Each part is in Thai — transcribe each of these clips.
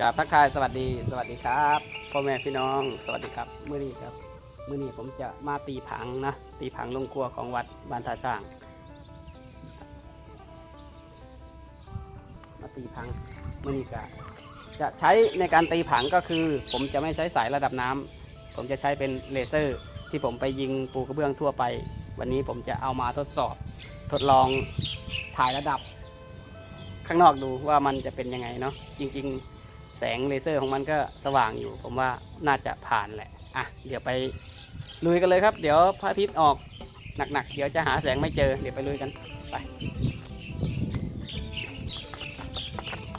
กับทักทายสวัสดีสวัสดีครับพ่อแม่พี่น้องสวัสดีครับมื้อนี้ครับมื้อนี้ผมจะมาตีผังนะตีผังลงครัวของวัดบ้านท่าสร้าง มาตีผังมื้อนี้ก็จะใช้ในการตีผังก็คือ ผมจะไม่ใช้สายระดับน้ำผมจะใช้เป็นเลเซอร์ ที่ผมไปยิงปูกระเบื้องทั่วไป วันนี้ผมจะเอามาทดสอบทดลองถ่ายระดับ ข้างนอกดูว่ามันจะเป็นยังไงเนาะจริง ๆ แสงเลเซอร์ของมันก็สว่างอยู่ ผมว่าน่าจะผ่านแหละอะเดี๋ยวไปลุยกันเลยครับ เดี๋ยวพระอาทิตย์ออกหนักๆ เดี๋ยวจะหาแสงไม่เจอเดี๋ยวไปลุยกันไป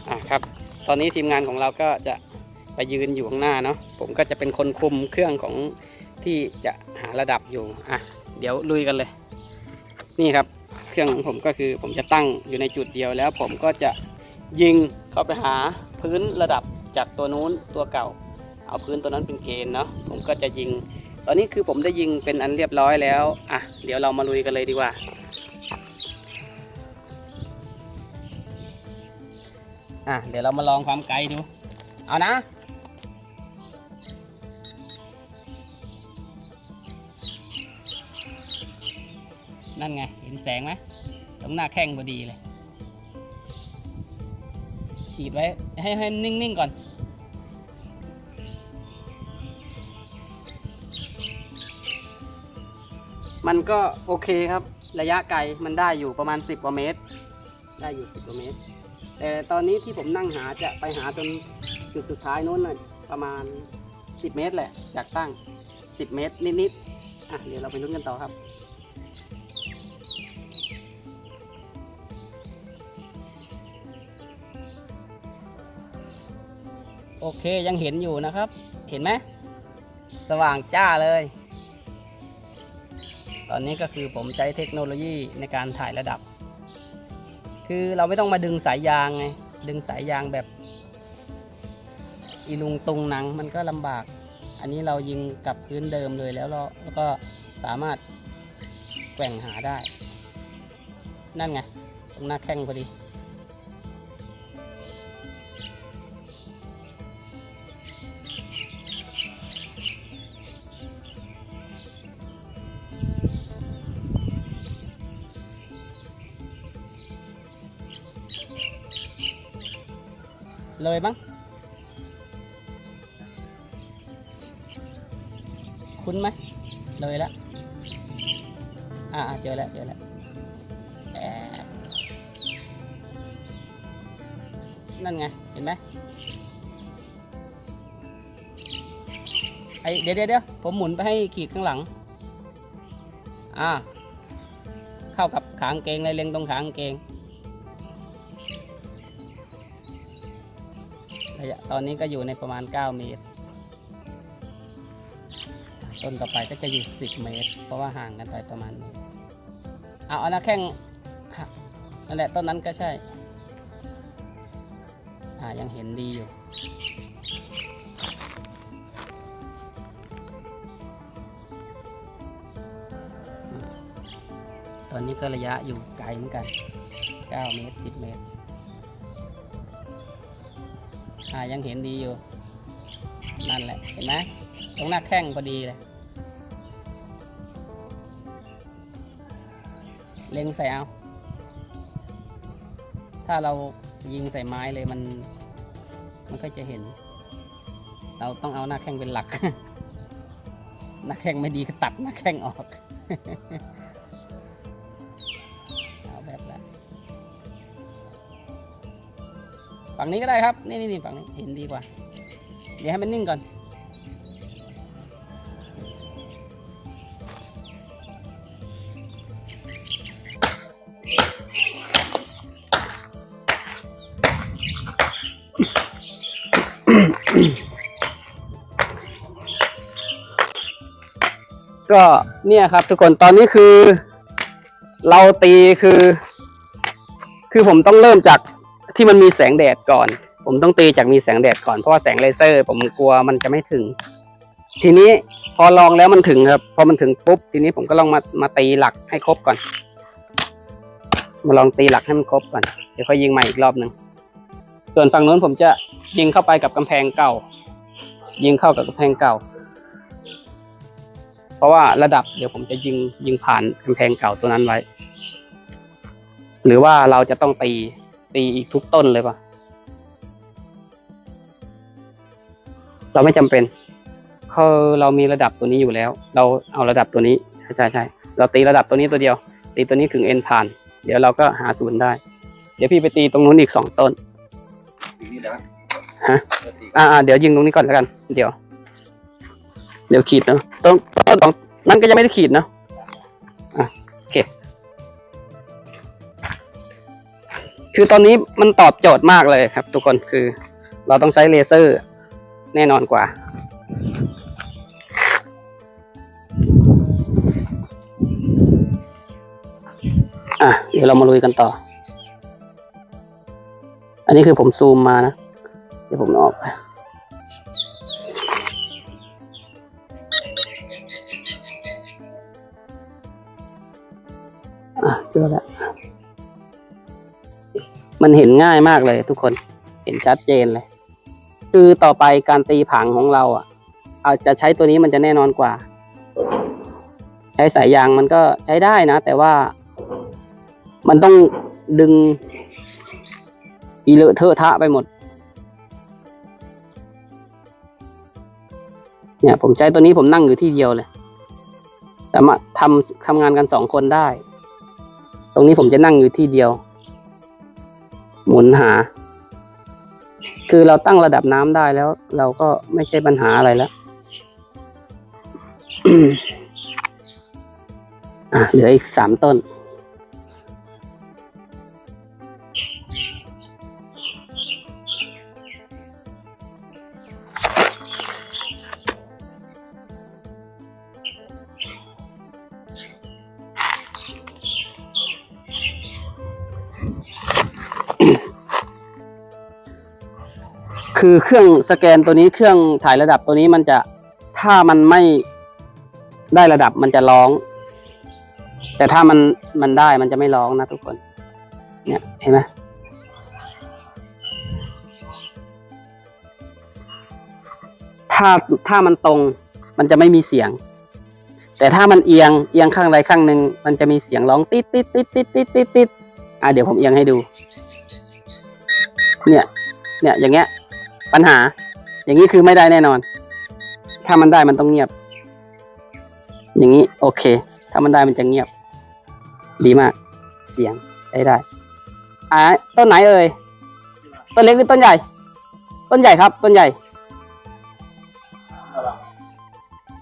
อะครับ ตอนนี้ทีมงานของเราก็จะไปยืนอยู่ข้างหน้าเนาะผมก็จะเป็นคนคุมเครื่องของที่จะหาระดับอยู่อะเดี๋ยวลุยกันเลย นี่ครับ เครื่องของผมก็คือผมจะตั้งอยู่ในจุดเดียวแล้วผมก็จะยิงเข้าไปหาพื้นระดับจากตัวนู้นตัวเก่า เอาพื้นตัวนั้นเป็นเกณฑ์เนาะผมก็จะยิง ตอนนี้คือผมได้ยิงเป็นอันเรียบร้อยแล้วอะเดี๋ยวเรามาลุยกันเลยดีกว่าอะเดี๋ยวเรามาลองความไกลดู เอานะนั่นไง งไหมตรงหน้าแข้งพอดีเลย ฉีดไว้ให้ให้นิ่ง ๆ ก่อน มันก็โอเคครับ ระยะไกลมันได้อยู่ประมาณ 10กว่าเมตร ได้อยู่ 10กว่าเมตร แต่ตอนนี้ที่ผมนั่งหาจะไปหาจนจุดสุดท้ายนู้นน่ะประมาณ 10 เมตรแหละ จากตั้ง 10 เมตรนิด ๆ อะ เดี๋ยวเราไปลุ้นกันต่อครับ โอเคยังเห็นอยู่นะครับ เห็นไหมสว่างจ้าเลย ตอนนี้ก็คือผมใช้เทคโนโลยีในการถ่ายระดับ คือเราไม่ต้องมาดึงสายยางไง ดึงสายยางแบบอีลุงตุงหนังมันก็ลำบาก อันนี้เรายิงกับพื้นเดิมเลยแล้วเราแล้วก็สามารถแกว่งหาได้ นั่นไง ตรงหน้าแข้งพอดี เลยมั้งคุ้นไหมเลยล้วอ่าเจอแล้วเจอแล้วนั่นไง เห็นไหมไอเดี๋ยวเดี๋ยวเดี๋ยวผมหมุนไปให้ขีดข้างหลัง อ่า เข้ากับขางเกงเลยเล็งตรงขางเกง ตอนนี้ก็อยู่ในประมาณ 9 เมตร ต้นต่อไปก็จะอยู่ 10 เมตร เพราะว่าห่างกันไปประมาณนี้เอาเอานะแข้งนั่นแหละต้นนั้นก็ใช่ อ่ายังเห็นดีอยู่ตอนนี้ก็ระยะอยู่ไกลเหมือนกัน 9 เมตร 10 เมตรายังเห็นดีอยู่ นั่นแหละ เห็นไหมตรงหน้าแข้งพอดีเลย เล็งใส่เอา ถ้าเรายิงใส่ไม้เลยมัน มันก็จะเห็น เราต้องเอาหน้าแข้งเป็นหลัก หน้าแข้งไม่ดีก็ตัดหน้าแข้งออก ฝั่งนี้ก็ได้ครับ นี่นี่ฝั่งนี้เห็นดีกว่า เดี๋ยวให้มันนิ่งก่อน ก็เนี่ยครับทุกคนตอนนี้คือ เราตีคือ คือผมต้องเริ่มจาก ที่มันมีแสงแดดก่อน ผมต้องตีจากมีแสงแดดก่อนเพราะว่าแสงเลเซอร์ ผมกลัวมันจะไม่ถึง ทีนี้พอลองแล้วมันถึงครับ พอมันถึงปุ๊บทีนี้ผมก็ลองมามาตีหลักให้ครบก่อน มาลองตีหลักให้มันครบก่อนเดี๋ยวค่อยยิงใหม่อีกรอบหนึ่งส่วนฝั่งนู้นผมจะยิงเข้าไปกับกำแพงเก่า ยิงเข้ากับกำแพงเก่า เพราะว่าระดับเดี๋ยวผมจะยิงยิงผ่านกำแพงเก่าตัวนั้นไว้ หรือว่าเราจะต้องตี ตีอีกทุกต้นเลยปะเราไม่จำเป็นคือเรามีระดับตัวนี้อยู่แล้ว เราเอาระดับตัวนี้ใช่ใช่ใช่เราตีระดับตัวนี้ตัวเดียว ตีตัวนี้ถึงเอ็นผ่าน เดี๋ยวเราก็หาศูนย์ได้ เดี๋ยวพี่ไปตีตรงนู้นอีกสองต้นทีนี้นะฮะอ่าอ่าเดี๋ยวยิงตรงนี้ก่อนแล้วกัน เดี๋ยว เดี๋ยวขีดเนาะตรงต้นของนั้นก็ยังไม่ได้ขีดเนาะอะ คือตอนนี้มันตอบโจทย์มากเลยครับ ทุกคนคือเราต้องใช้เลเซอร์แน่นอนกว่า อะ เดี๋ยวเรามาลุยกันต่อ อันนี้คือผมซูมมานะ เดี๋ยวผมเอาออกไปอะเจอแล้ว มันเห็นง่ายมากเลยทุกคนเห็นชัดเจนเลย คือต่อไปการตีผังของเราอะ อาจจะใช้ตัวนี้มันจะแน่นอนกว่า ใช้สายยางมันก็ใช้ได้นะ แต่ว่ามันต้องดึง อีเลอะเทอะทะไปหมด เนี่ย ผมใช้ตัวนี้ผมนั่งอยู่ที่เดียวเลยสามารถทำทำงานกันสองคนได้ ตรงนี้ผมจะนั่งอยู่ที่เดียว หมุนหา คือเราตั้งระดับน้ำได้แล้ว เราก็ไม่ใช่ปัญหาอะไรแล้วอะเหลืออีกสามต้น คือเครื่องสแกนตัวนี้เครื่องถ่ายระดับตัวนี้มันจะถ้ามันไม่ได้ระดับมันจะร้อง แต่ถ้ามันมันได้มันจะไม่ร้องนะทุกคน เนี่ยเห็นไหมถ้าถ้ามันตรงมันจะไม่มีเสียง แต่ถ้ามันเอียงเอียงข้างใดข้างหนึ่งมันจะมีเสียงร้องติดติดติดติดติดติดติดอะเดี๋ยวผมเอียงให้ดู เนี่ย เนี่ยอย่างเงี้ย ปัญหา อย่างนี้คือไม่ได้แน่นอน ถ้ามันได้มันต้องเงียบ อย่างนี้โอเค ถ้ามันได้มันจะเงียบ ดีมาก เสียงใช้ได้ อ่าต้นไหนเอ่ยต้นเล็กหรือต้นใหญ่ ต้นใหญ่ครับ ต้นใหญ่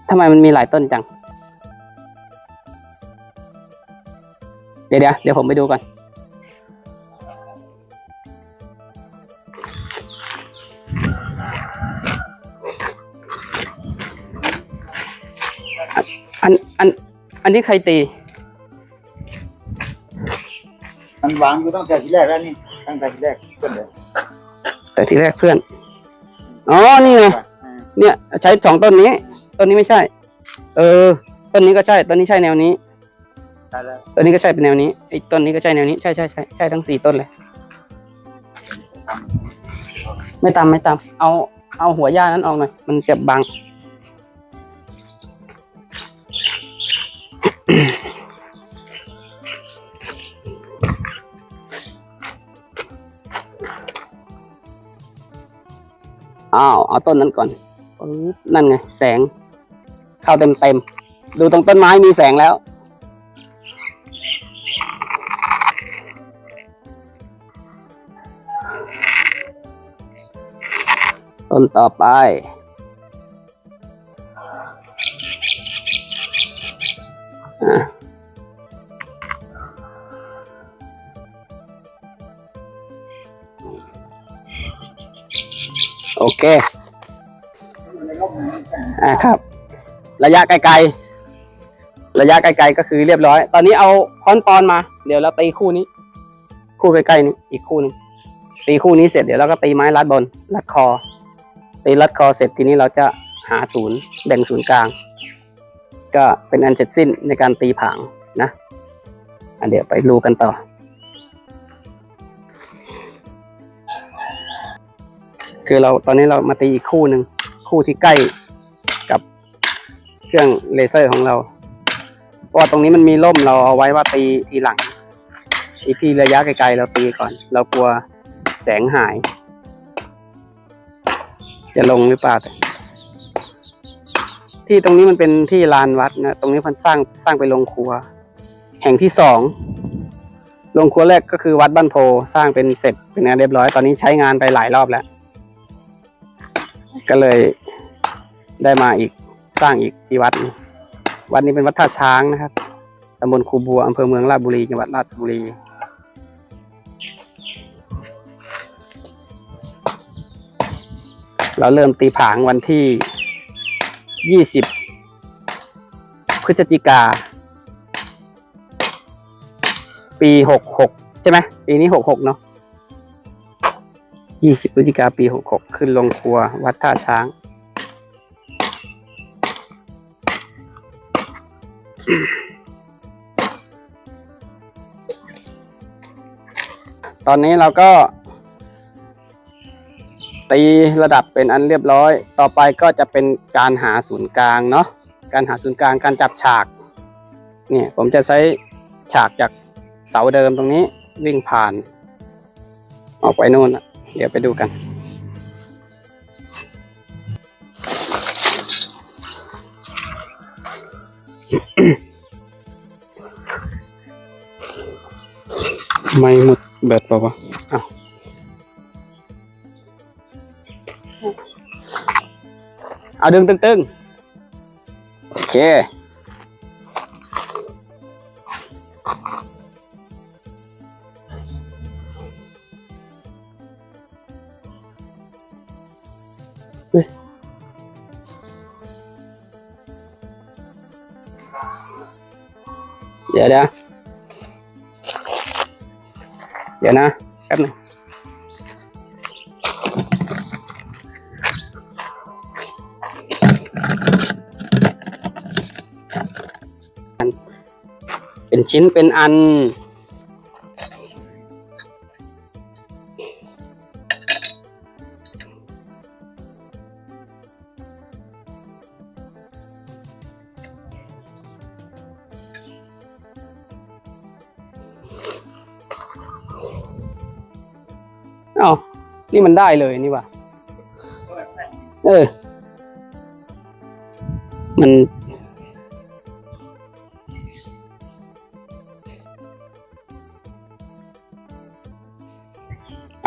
ทำไมมันมีหลายต้นจัง เดี๋ยวเดี๋ยวเดี๋ยวผมไปดูก่อน อันอันอันนี้ใครตี มันวางอยู่ตั้งแต่ทีแรกแล้วนี่ตั้งแต่ทีแรกก็เลยแต่ทีแรกเพื่อน อ๋อ นี่ไง เนี่ย ใช้สองต้นนี้ ต้นนี้ไม่ใช่ เออ ต้นนี้ก็ใช่ ต้นนี้ใช่แนวนี้ ได้แล้วต้นนี้ก็ใช่เป็นแนวนี้ไอ้ต้นนี้ก็ใช่แนวนี้ ใช่ใช่ใช่ใช่ทั้งสี่ต้นเลย ไม่ตามไม่ตาม เอา เอาหัวหญ้านั้นออกหน่อย มันจะบัง อ้าว เอาต้นนั้นก่อนปึ๊บนั่นไง แสง เข้าเต็มเต็ม ดูตรงต้นไม้มีแสงแล้ว ต้นต่อไป โอเค อ่าครับ ระยะไกลๆ ระยะไกลๆก็คือเรียบร้อย ตอนนี้เอาค้อนปอนมา เดี๋ยวเราตีคู่นี้ คู่ใกล้ๆนี้ อีกคู่หนึงตีคู่นี้เสร็จเดี๋ยวเราก็ตีไม้รัดบนรัดคอ ตีรัดคอเสร็จทีนี้เราจะหาศูนย์แบ่งศูนย์กลาง ก็เป็นอันเสร็จสิ้นในการตีผางนะอะเดี๋ยวไปดูกันต่อ คือเราตอนนี้เรามาตีอีกคู่หนึ่งคู่ที่ใกล้กับเครื่องเลเซอร์ของเรา เพราะว่าตรงนี้มันมีร่มเราเอาไว้ว่าตีทีหลัง อีกที่ระยะไกลๆเราตีก่อน เรากลัวแสงหาย จะลงหรือเปล่าแต่ ที่ตรงนี้มันเป็นที่ลานวัดนะตรงนี้มันสร้างสร้างเป็นโรงครัว แห่งที่สองโรงครัวแรกก็คือวัดบ้านโพสร้างเป็นเสร็จเป็นงานเรียบร้อยตอนนี้ใช้งานไปหลายรอบแล้ว ก็เลยได้มาอีกสร้างอีกที่วัดนี้วัดนี้เป็นวัดท่าช้างนะครับตำบลคูบัวอำเภอเมืองราชบุรีจังหวัดราชบุรีเราเริ่มตีผางวันที่ 20พฤศจิกา ปี66ใช่ไหมปีนี้66เนาะ20พฤศจิกาปี66ขึ้นลงครัววัดท่าช้าง ตอนนี้เราก็ ตีระดับเป็นอันเรียบร้อย ต่อไปก็จะเป็นการหาศูนย์กลางเนาะการหาศูนย์กลางการจับฉากเนี่ยผมจะใช้ฉากจากเสาเดิมตรงนี้วิ่งผ่าน ออกไปนู่นเดี๋ยวไปดูกันไม่หมดแบตป่าวะ เอาดึงตึงๆ โอเคเฮ้ยเดี๋ยวเดี๋ยวเดี๋ยวนะแป๊บหนึง เป็นชิ้นเป็นอัน เอ้านี่มันได้เลยนี่ว่ะเออ มัน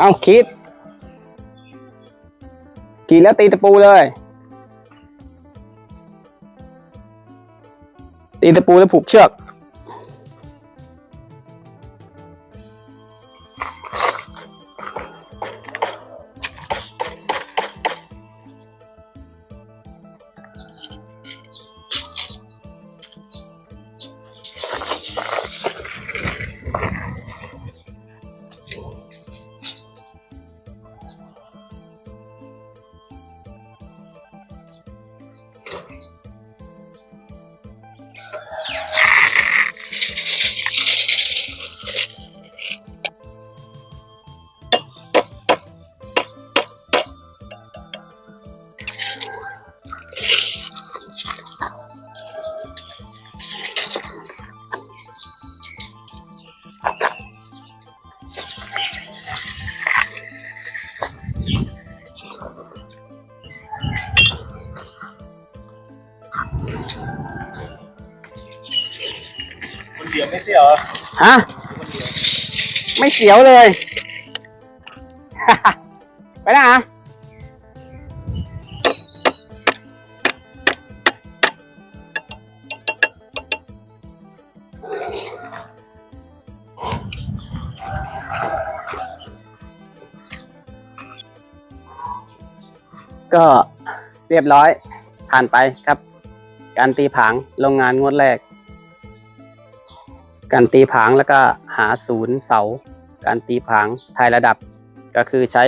เอาคิดขีดแล้วตีตะปูเลย ตีตะปูแล้วผูกเชือก ไม่เสียวฮะไม่เสียวเลย ไปนะฮะก็เรียบร้อยผ่านไปครับ การตีผางโรงงานงวดแรก การตีผางแล้วก็หาศูนย์เสา การตีผางทายระดับ ก็คือใช้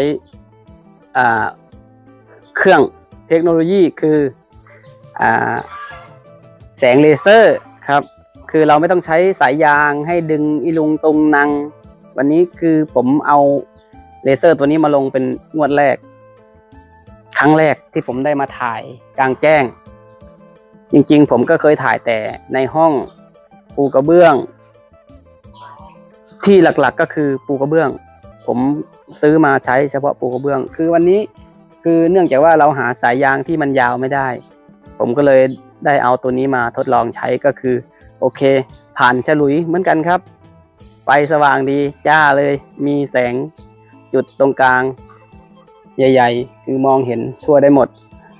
เครื่องเทคโนโลยีคืออแสงเลเซอร์ครับ คือเราไม่ต้องใช้สายยางให้ดึงอีลุงตุงนังวันนี้คือผมเอาเลเซอร์ตัวนี้มาลงเป็นงวดแรก ครั้งแรกที่ผมได้มาถ่ายกลางแจ้ง จริงๆ ผมก็เคยถ่ายแต่ในห้องปูกระเบื้อง ที่หลักๆก็คือปูกระเบื้อง ผมซื้อมาใช้เฉพาะปูกระเบื้อง คือวันนี้คือเนื่องจากว่าเราหาสายยางที่มันยาวไม่ได้ ผมก็เลยได้เอาตัวนี้มาทดลองใช้ก็คือ โอเค ผ่านฉลุยเหมือนกันครับไฟสว่างดีจ้าเลย มีแสงจุดตรงกลาง ใหญ่ ๆ คือมองเห็นทั่วได้หมด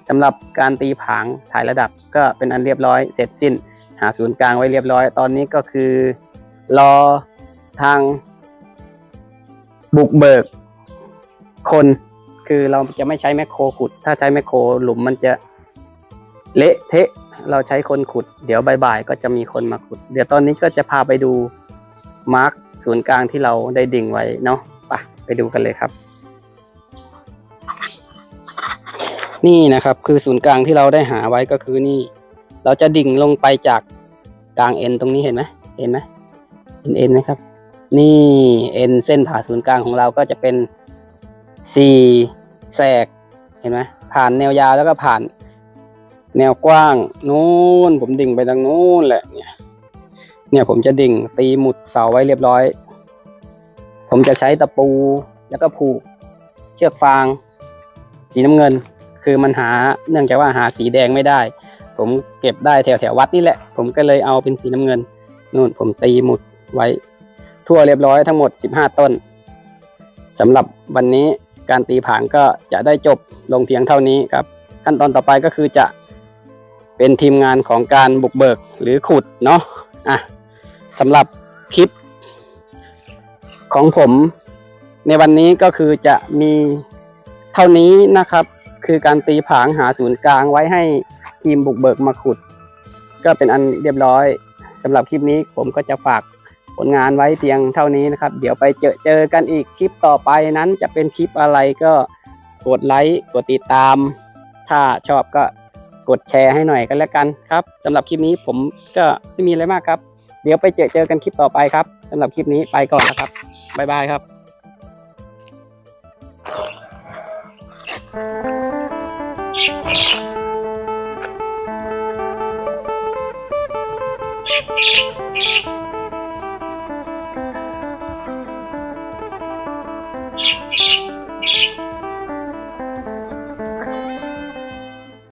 สำหรับการตีผางถ่ายระดับก็เป็นอันเรียบร้อยเสร็จสิ้น หาศูนย์กลางไว้เรียบร้อยตอนนี้ก็คือ รอ ทาง บุกเบิก คนคือเราจะไม่ใช้แมคโครขุด ถ้าใช้แมคโครหลุมมันจะเละเทะ เราใช้คนขุด เดี๋ยวบ่ายๆก็จะมีคนมาขุด เดี๋ยวตอนนี้ก็จะพาไปดูมาร์กศูนย์กลางที่เราได้ดิ่งไว้เนาะไปไปดูกันเลยครับ นี่นะครับคือศูนย์กลางที่เราได้หาไว้ก็คือนี่ เราจะดิ่งลงไปจากกลางเอ็นตรงนี้เห็นไหมเห็นไหมเห็นเอ็นไหมครับ นี่เอ็นเส้นผ่าศูนย์กลางของเราก็จะเป็นสี่แสกเห็นไหมผ่านแนวยาวแล้วก็ผ่าน แนวกว้างนู้นผมดิ่งไปทางนู้นแหละเนี่ยเนี่ยผมจะดิ่งตีหมุดเสาไว้เรียบร้อย ผมจะใช้ตะปูแล้วก็ผูกเชือกฟาง สีน้ำเงิน คือมันหาเนื่องจากว่าหาสีแดงไม่ได้ ผมเก็บได้แถวแถววัดนี่แหละ ผมก็เลยเอาเป็นสีน้ำเงินนู่นผมตีหมุดไว้ ทั่วเรียบร้อยทั้งหมด 15 ต้นสำหรับวันนี้การตีผางก็จะได้จบลงเพียงเท่านี้ครับ ขั้นตอนต่อไปก็คือจะเป็นทีมงานของการบุกเบิกหรือขุดเนาะอะสำหรับคลิป ของผมในวันนี้ก็คือจะมีเท่านี้นะครับ คือการตีผางหาศูนย์กลางไว้ให้ทีมบุกเบิกมาขุด ก็เป็นอันเรียบร้อยสำหรับคลิปนี้ผมก็จะฝาก ผลงานไว้เพียงเท่านี้นะครับ เดี๋ยวไปเจอเจอกันอีกคลิปต่อไปนั้นจะเป็นคลิปอะไรก็กดไลค์กดติดตาม ถ้าชอบก็กดแชร์ให้หน่อยกันแล้วกันครับสำหรับคลิปนี้ผมก็ไม่มีอะไรมากครับ เดี๋ยวไปเจอเจอกันคลิปต่อไปครับสำหรับคลิปนี้ไปก่อนนะครับบ๊ายบายครับ